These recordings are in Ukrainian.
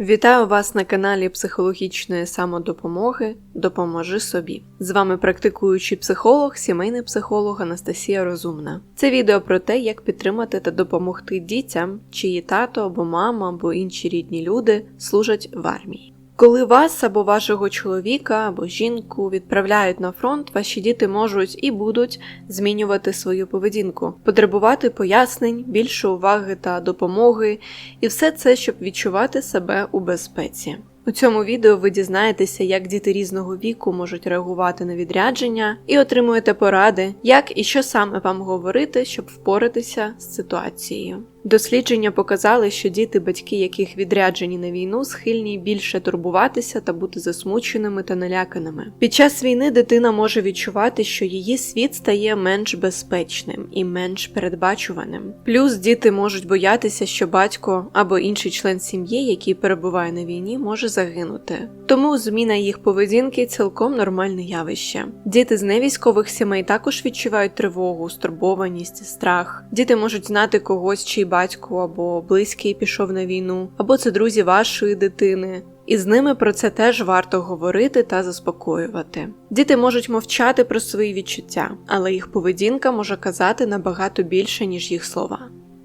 Вітаю вас на каналі психологічної самодопомоги Допоможи собі. З вами практикуючий психолог, сімейний психолог Анастасія Розумна. Це відео про те, як підтримати та допомогти дітям, чиї тато або мама або інші рідні люди служать в армії. Коли вас або вашого чоловіка або жінку відправляють на фронт, ваші діти можуть і будуть змінювати свою поведінку, потребувати пояснень, більше уваги та допомоги, і все це, щоб відчувати себе у безпеці. У цьому відео ви дізнаєтеся, як діти різного віку можуть реагувати на відрядження, і отримуєте поради, як і що саме вам говорити, щоб впоратися з ситуацією. Дослідження показали, що діти, батьки яких відряджені на війну, схильні більше турбуватися та бути засмученими та наляканими. Під час війни дитина може відчувати, що її світ стає менш безпечним і менш передбачуваним. Плюс діти можуть боятися, що батько або інший член сім'ї, який перебуває на війні, може загинути. Тому зміна їх поведінки цілком нормальне явище. Діти з невійськових сімей також відчувають тривогу, стурбованість, страх. Діти можуть знати когось, чий батько або близький пішов на війну, або це друзі вашої дитини. І з ними про це теж варто говорити та заспокоювати. Діти можуть мовчати про свої відчуття, але їх поведінка може казати набагато більше, ніж їх слова.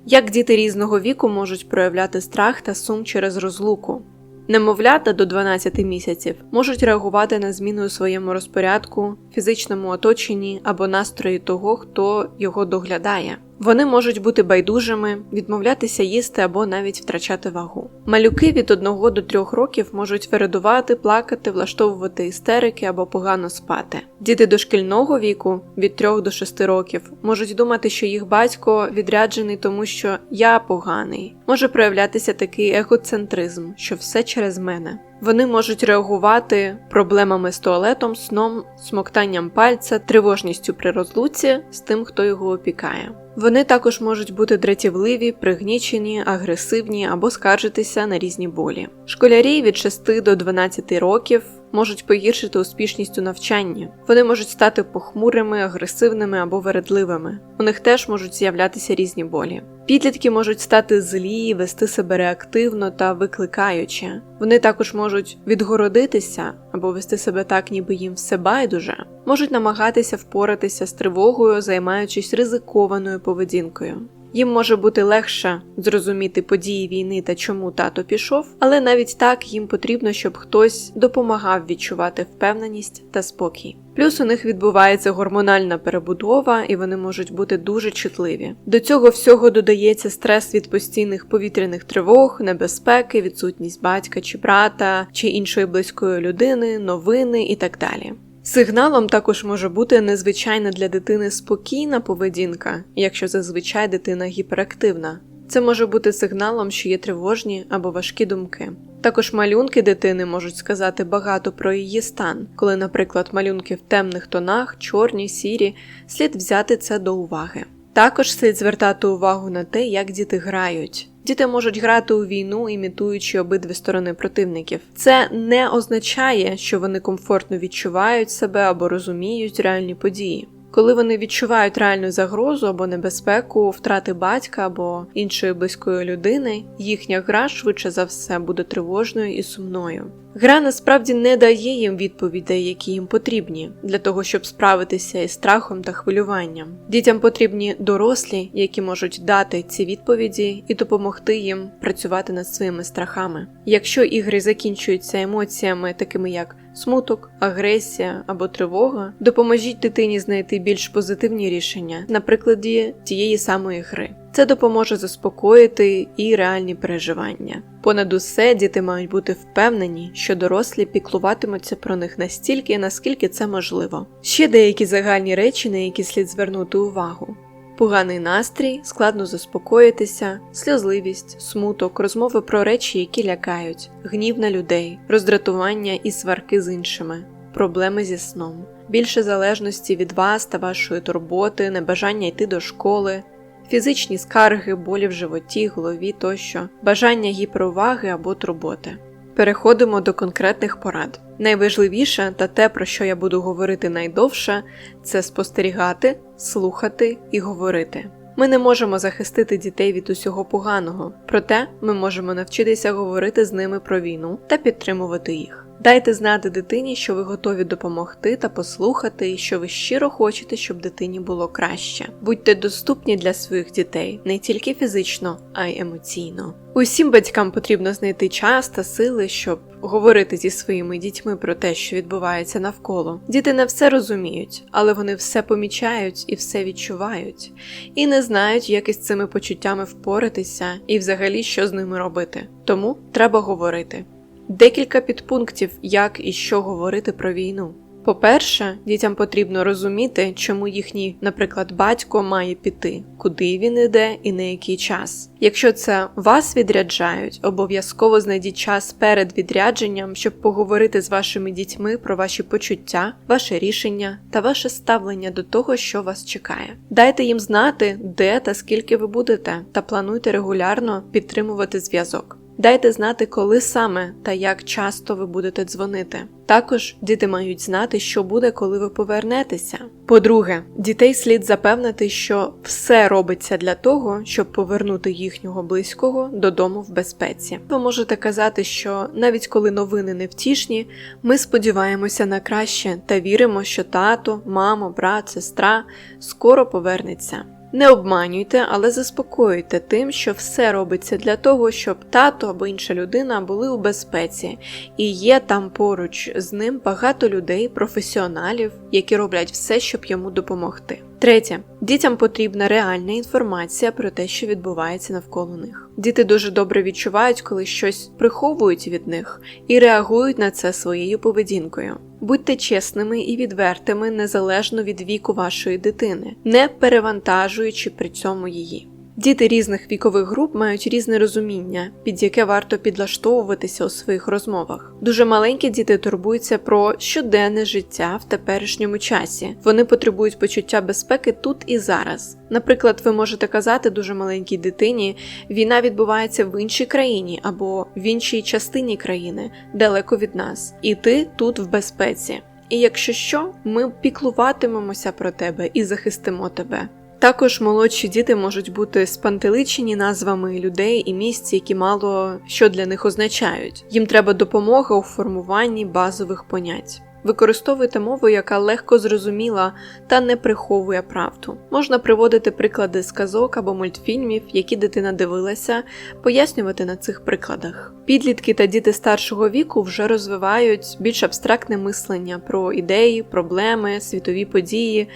Як діти різного віку можуть проявляти страх та сум через розлуку? Немовлята до 12 місяців можуть реагувати на зміни у своєму розпорядку, фізичному оточенні або настрої того, хто його доглядає. Вони можуть бути байдужими, відмовлятися їсти або навіть втрачати вагу. Малюки від 1 до 3 років можуть вирадувати, плакати, влаштовувати істерики або погано спати. Діти дошкільного віку від 3 до 6 років можуть думати, що їх батько відряджений, тому що я поганий. Може проявлятися такий егоцентризм, що все через мене. Вони можуть реагувати проблемами з туалетом, сном, смоктанням пальця, тривожністю при розлуці з тим, хто його опікає. Вони також можуть бути дратівливі, пригнічені, агресивні або скаржитися на різні болі. Школярі від 6 до 12 років можуть погіршити успішність у навчанні. Вони можуть стати похмурими, агресивними або вередливими. У них теж можуть з'являтися різні болі. Підлітки можуть стати злі, вести себе реактивно та викликаюче. Вони також можуть відгородитися або вести себе так, ніби їм все байдуже, можуть намагатися впоратися з тривогою, займаючись ризикованою поведінкою. Їм може бути легше зрозуміти події війни та чому тато пішов, але навіть так їм потрібно, щоб хтось допомагав відчувати впевненість та спокій. Плюс у них відбувається гормональна перебудова, і вони можуть бути дуже чутливі. До цього всього додається стрес від постійних повітряних тривог, небезпеки, відсутність батька чи брата, чи іншої близької людини, новини і так далі. Сигналом також може бути незвичайна для дитини спокійна поведінка, якщо зазвичай дитина гіперактивна. Це може бути сигналом, що є тривожні або важкі думки. Також малюнки дитини можуть сказати багато про її стан, коли, наприклад, малюнки в темних тонах, чорні, сірі, слід взяти це до уваги. Також слід звертати увагу на те, як діти грають. Діти можуть грати у війну, імітуючи обидві сторони противників. Це не означає, що вони комфортно відчувають себе або розуміють реальні події. Коли вони відчувають реальну загрозу або небезпеку, втрати батька або іншої близької людини, їхня гра швидше за все буде тривожною і сумною. Гра насправді не дає їм відповідей, які їм потрібні, для того, щоб справитися із страхом та хвилюванням. Дітям потрібні дорослі, які можуть дати ці відповіді і допомогти їм працювати над своїми страхами. Якщо ігри закінчуються емоціями, такими як смуток, агресія або тривога, допоможіть дитині знайти більш позитивні рішення на прикладі тієї самої гри. Це допоможе заспокоїти і реальні переживання. Понад усе діти мають бути впевнені, що дорослі піклуватимуться про них настільки, наскільки це можливо. Ще деякі загальні речі, на які слід звернути увагу. Поганий настрій, складно заспокоїтися, сльозливість, смуток, розмови про речі, які лякають, гнів на людей, роздратування і сварки з іншими, проблеми зі сном, більше залежності від вас та вашої турботи, небажання йти до школи, фізичні скарги, болі в животі, голові тощо, бажання гіперуваги або турботи. Переходимо до конкретних порад. Найважливіше та те, про що я буду говорити найдовше, це спостерігати, слухати і говорити. Ми не можемо захистити дітей від усього поганого, проте ми можемо навчитися говорити з ними про війну та підтримувати їх. Дайте знати дитині, що ви готові допомогти та послухати, і що ви щиро хочете, щоб дитині було краще. Будьте доступні для своїх дітей не тільки фізично, а й емоційно. Усім батькам потрібно знайти час та сили, щоб говорити зі своїми дітьми про те, що відбувається навколо. Діти не все розуміють, але вони все помічають і все відчувають, і не знають, як із цими почуттями впоратися і взагалі що з ними робити. Тому треба говорити. Декілька підпунктів, як і що говорити про війну. По-перше, дітям потрібно розуміти, чому їхній, наприклад, батько має піти, куди він іде і на який час. Якщо це вас відряджають, обов'язково знайдіть час перед відрядженням, щоб поговорити з вашими дітьми про ваші почуття, ваше рішення та ваше ставлення до того, що вас чекає. Дайте їм знати, де та скільки ви будете, та плануйте регулярно підтримувати зв'язок. Дайте знати, коли саме та як часто ви будете дзвонити. Також діти мають знати, що буде, коли ви повернетеся. По-друге, дітей слід запевнити, що все робиться для того, щоб повернути їхнього близького додому в безпеці. Ви можете казати, що навіть коли новини невтішні, ми сподіваємося на краще та віримо, що тато, мамо, брат, сестра скоро повернеться. Не обманюйте, але заспокоюйте тим, що все робиться для того, щоб тато або інша людина були у безпеці, і є там поруч з ним багато людей, професіоналів, які роблять все, щоб йому допомогти. Третє, дітям потрібна реальна інформація про те, що відбувається навколо них. Діти дуже добре відчувають, коли щось приховують від них і реагують на це своєю поведінкою. Будьте чесними і відвертими незалежно від віку вашої дитини, не перевантажуючи при цьому її. Діти різних вікових груп мають різне розуміння, під яке варто підлаштовуватися у своїх розмовах. Дуже маленькі діти турбуються про щоденне життя в теперішньому часі. Вони потребують почуття безпеки тут і зараз. Наприклад, ви можете казати дуже маленькій дитині, війна відбувається в іншій країні або в іншій частині країни, далеко від нас, і ти тут в безпеці. І якщо що, ми піклуватимемося про тебе і захистимо тебе. Також молодші діти можуть бути спантеличені назвами людей і місць, які мало що для них означають. Їм треба допомога у формуванні базових понять. Використовуйте мову, яка легко зрозуміла та не приховує правду. Можна приводити приклади з казок або мультфільмів, які дитина дивилася, пояснювати на цих прикладах. Підлітки та діти старшого віку вже розвивають більш абстрактне мислення про ідеї, проблеми, світові події.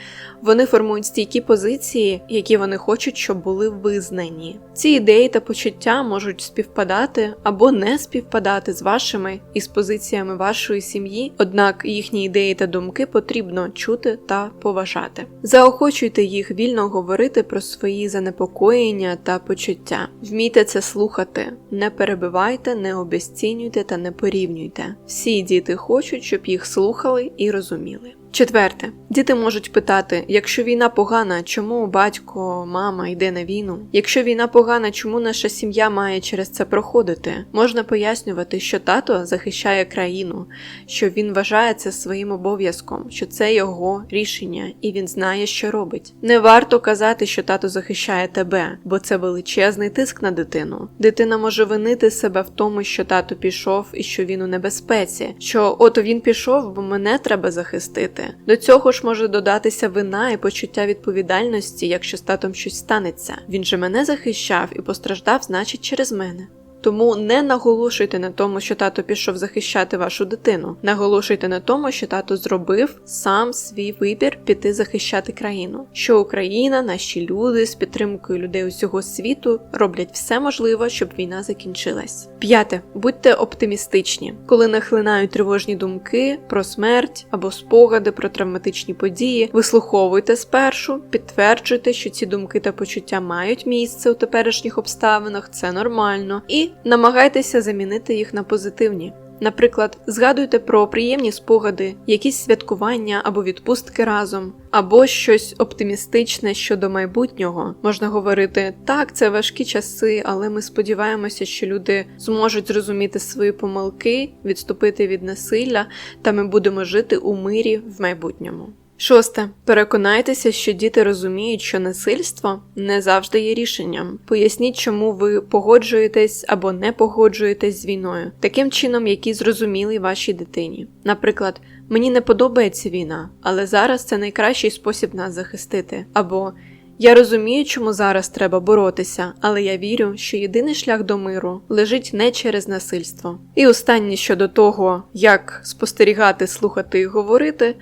Вони формують стійкі позиції, які вони хочуть, щоб були визнані. Ці ідеї та почуття можуть співпадати або не співпадати з вашими і з позиціями вашої сім'ї, однак їхні ідеї та думки потрібно чути та поважати. Заохочуйте їх вільно говорити про свої занепокоєння та почуття. Вмійте це слухати, не перебивайте, не обесцінюйте та не порівнюйте. Всі діти хочуть, щоб їх слухали і розуміли. Четверте, діти можуть питати: якщо війна погана, чому батько, мама йде на війну? Якщо війна погана, чому наша сім'я має через це проходити? Можна пояснювати, що тато захищає країну, що він вважає це своїм обов'язком, що це його рішення, і він знає, що робить. Не варто казати, що тато захищає тебе, бо це величезний тиск на дитину. Дитина може винити себе в тому, що тато пішов і що він у небезпеці, що ото він пішов, бо мене треба захистити. До цього ж може додатися вина і почуття відповідальності, якщо з татом щось станеться. Він же мене захищав і постраждав, значить, через мене. Тому не наголошуйте на тому, що тато пішов захищати вашу дитину. Наголошуйте на тому, що тато зробив сам свій вибір піти захищати країну. Що Україна, наші люди з підтримкою людей усього світу роблять все можливе, щоб війна закінчилась. П'яте, будьте оптимістичні, коли нахлинають тривожні думки про смерть або спогади про травматичні події. Вислуховуйте спершу, підтверджуйте, що ці думки та почуття мають місце у теперішніх обставинах, це нормально і намагайтеся замінити їх на позитивні. Наприклад, згадуйте про приємні спогади, якісь святкування або відпустки разом, або щось оптимістичне щодо майбутнього. Можна говорити, так, це важкі часи, але ми сподіваємося, що люди зможуть зрозуміти свої помилки, відступити від насилля, та ми будемо жити у мирі в майбутньому. Шосте. Переконайтеся, що діти розуміють, що насильство не завжди є рішенням. Поясніть, чому ви погоджуєтесь або не погоджуєтесь з війною, таким чином, який зрозумілий вашій дитині. Наприклад, мені не подобається війна, але зараз це найкращий спосіб нас захистити. Або я розумію, чому зараз треба боротися, але я вірю, що єдиний шлях до миру лежить не через насильство. І останнє щодо того, як спостерігати, слухати і говорити.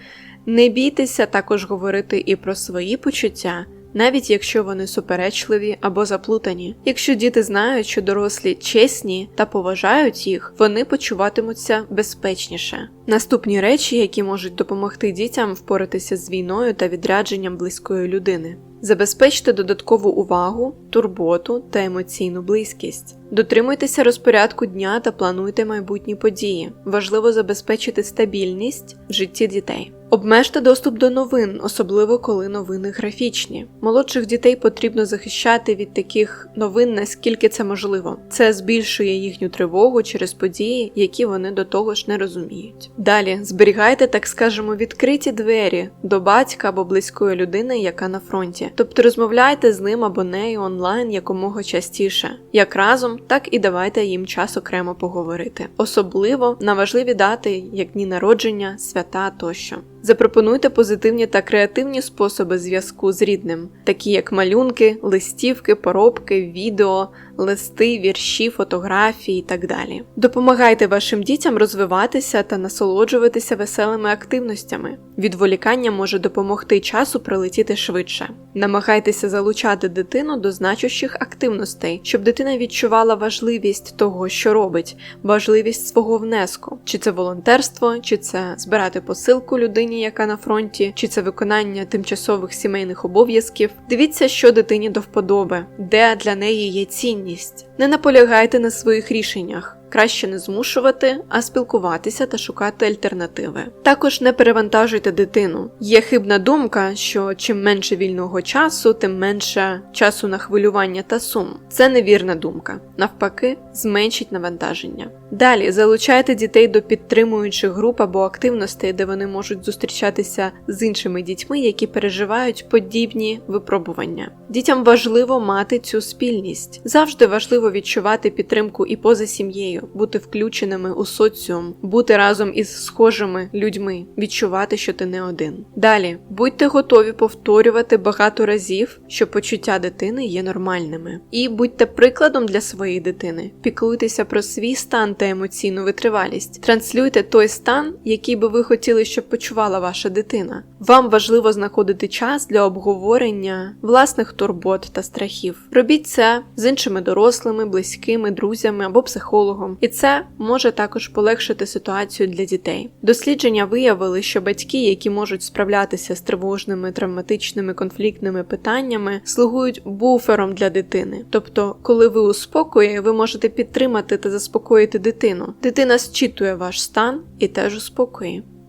Не бійтеся також говорити і про свої почуття, навіть якщо вони суперечливі або заплутані. Якщо діти знають, що дорослі чесні та поважають їх, вони почуватимуться безпечніше. Наступні речі, які можуть допомогти дітям впоратися з війною та відрядженням близької людини. Забезпечте додаткову увагу, турботу та емоційну близькість. Дотримуйтеся розпорядку дня та плануйте майбутні події. Важливо забезпечити стабільність в житті дітей. Обмежте доступ до новин, особливо коли новини графічні. Молодших дітей потрібно захищати від таких новин, наскільки це можливо. Це збільшує їхню тривогу через події, які вони до того ж не розуміють. Далі зберігайте, так скажемо, відкриті двері до батька або близької людини, яка на фронті. Тобто розмовляйте з ним або нею онлайн якомога частіше, як разом, так і давайте їм час окремо поговорити, особливо на важливі дати, як дні народження, свята тощо. Запропонуйте позитивні та креативні способи зв'язку з рідним, такі як малюнки, листівки, поробки, відео, листи, вірші, фотографії і так далі. Допомагайте вашим дітям розвиватися та насолоджуватися веселими активностями. Відволікання може допомогти часу прилетіти швидше. Намагайтеся залучати дитину до значущих активностей, щоб дитина відчувала важливість того, що робить, важливість свого внеску, чи це волонтерство, чи це збирати посилку людині, яка на фронті, чи це виконання тимчасових сімейних обов'язків. Дивіться, що дитині до вподоби, де для неї є цінність. Не наполягайте на своїх рішеннях. Краще не змушувати, а спілкуватися та шукати альтернативи. Також не перевантажуйте дитину. Є хибна думка, що чим менше вільного часу, тим менше часу на хвилювання та сум. Це невірна думка. Навпаки, зменшить навантаження. Далі залучайте дітей до підтримуючих груп або активностей, де вони можуть зустрічатися з іншими дітьми, які переживають подібні випробування. Дітям важливо мати цю спільність. Завжди важливо відчувати підтримку і поза сім'єю, бути включеними у соціум, бути разом із схожими людьми, відчувати, що ти не один. Далі будьте готові повторювати багато разів, що почуття дитини є нормальними, і будьте прикладом для своєї дитини. Піклуйтеся про свій стан та емоційну витривалість. Транслюйте той стан, який би ви хотіли, щоб почувала ваша дитина. Вам важливо знаходити час для обговорення власних турбот та страхів. Робіть це з іншими дорослими, близькими, друзями або психологом, і це може також полегшити ситуацію для дітей. Дослідження виявили, що батьки, які можуть справлятися з тривожними, травматичними, конфліктними питаннями, слугують буфером для дитини. Тобто, коли ви у спокої, ви можете підтримати та заспокоїти дитину. Дитина зчитує ваш стан і теж у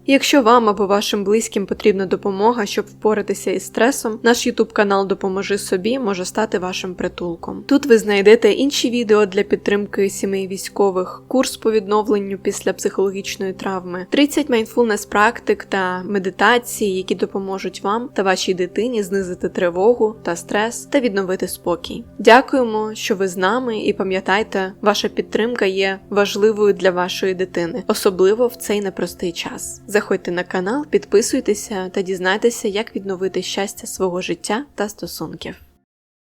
Якщо вам або вашим близьким потрібна допомога, щоб впоратися із стресом, наш YouTube канал Допоможи собі може стати вашим притулком. Тут ви знайдете інші відео для підтримки сімей військових, курс по відновленню після психологічної травми, 30 майнфулнес практик та медитації, які допоможуть вам та вашій дитині знизити тривогу та стрес та відновити спокій. Дякуємо, що ви з нами, і пам'ятайте, ваша підтримка є важливою для вашої дитини, особливо в цей непростий час. Заходьте на канал, підписуйтеся та дізнайтеся, як відновити щастя свого життя та стосунків.